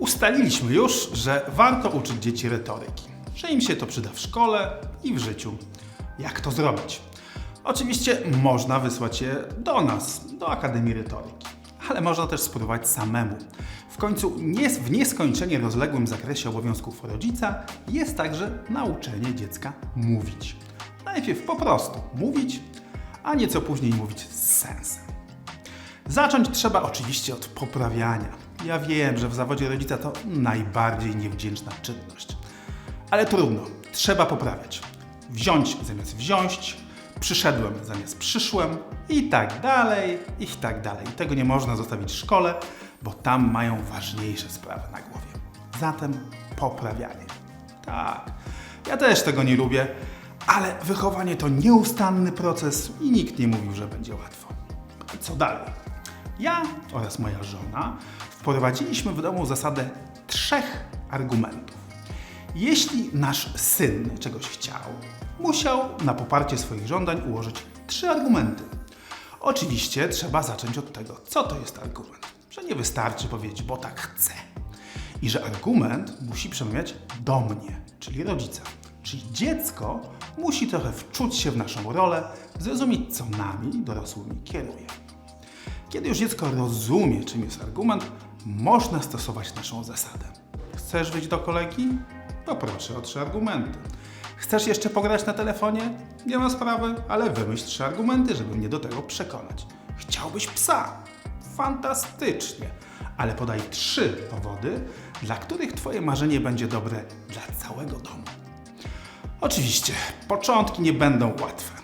Ustaliliśmy już, że warto uczyć dzieci retoryki, że im się to przyda w szkole i w życiu. Jak to zrobić? Oczywiście można wysłać je do nas, do Akademii Retoryki, ale można też spróbować samemu. W końcu nie, w nieskończenie rozległym zakresie obowiązków rodzica jest także nauczenie dziecka mówić. Najpierw po prostu mówić, a nieco później mówić z sensem. Zacząć trzeba oczywiście od poprawiania. Ja wiem, że w zawodzie rodzica to najbardziej niewdzięczna czynność. Ale trudno, trzeba poprawiać. Wziąć zamiast wziąć, przyszedłem zamiast przyszłem i tak dalej, i tak dalej. Tego nie można zostawić w szkole, bo tam mają ważniejsze sprawy na głowie. Zatem poprawianie. Tak, ja też tego nie lubię, ale wychowanie to nieustanny proces i nikt nie mówił, że będzie łatwo. Co dalej? Ja oraz moja żona wprowadziliśmy w domu zasadę trzech argumentów. Jeśli nasz syn czegoś chciał, musiał na poparcie swoich żądań ułożyć trzy argumenty. Oczywiście trzeba zacząć od tego, co to jest argument. Że nie wystarczy powiedzieć, bo tak chcę. I że argument musi przemawiać do mnie, czyli rodzica. Czyli dziecko musi trochę wczuć się w naszą rolę, zrozumieć, co nami, dorosłymi, kieruje. Kiedy już dziecko rozumie, czym jest argument, można stosować naszą zasadę. Chcesz wyjść do kolegi? Poproszę o trzy argumenty. Chcesz jeszcze pograć na telefonie? Nie ma sprawy, ale wymyśl trzy argumenty, żeby mnie do tego przekonać. Chciałbyś psa? Fantastycznie! Ale podaj trzy powody, dla których Twoje marzenie będzie dobre dla całego domu. Oczywiście, początki nie będą łatwe.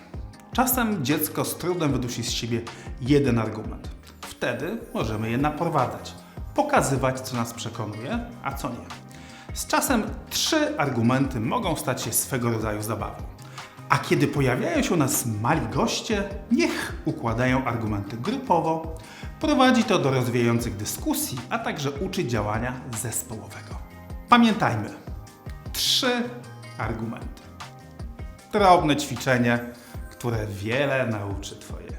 Czasem dziecko z trudem wydusi z siebie jeden argument. Wtedy możemy je naprowadzać, pokazywać, co nas przekonuje, a co nie. Z czasem trzy argumenty mogą stać się swego rodzaju zabawą. A kiedy pojawiają się u nas mali goście, niech układają argumenty grupowo. Prowadzi to do rozwijających dyskusji, a także uczy działania zespołowego. Pamiętajmy, trzy argumenty drobne ćwiczenie, które wiele nauczy Twoje